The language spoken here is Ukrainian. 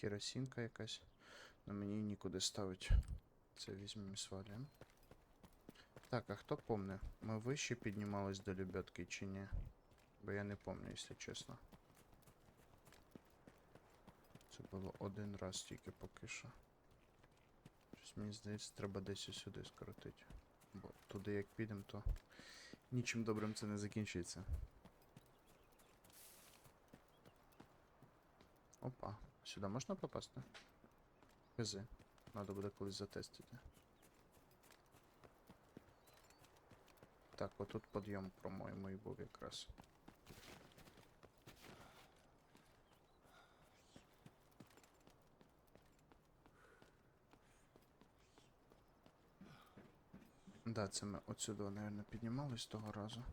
керосинка якась. Но мені нікуди ставить. Це візьмемо і свалюємо. Так, а хто помне? Ми вище піднімались до лебедки чи ні? Бо я не помню, якщо чесно. Це було один раз тільки поки що. Щось мені здається, треба десь сюди скоротити. Бо туди як підемо, то нічим добрим це не закінчиться. Опа, сюди можна попасти? Хизи. Надо буде колись затестити. Так, отут підйом, по-моєму, і був якраз. Да, це ми отсюди, мабуть, піднімались того разу.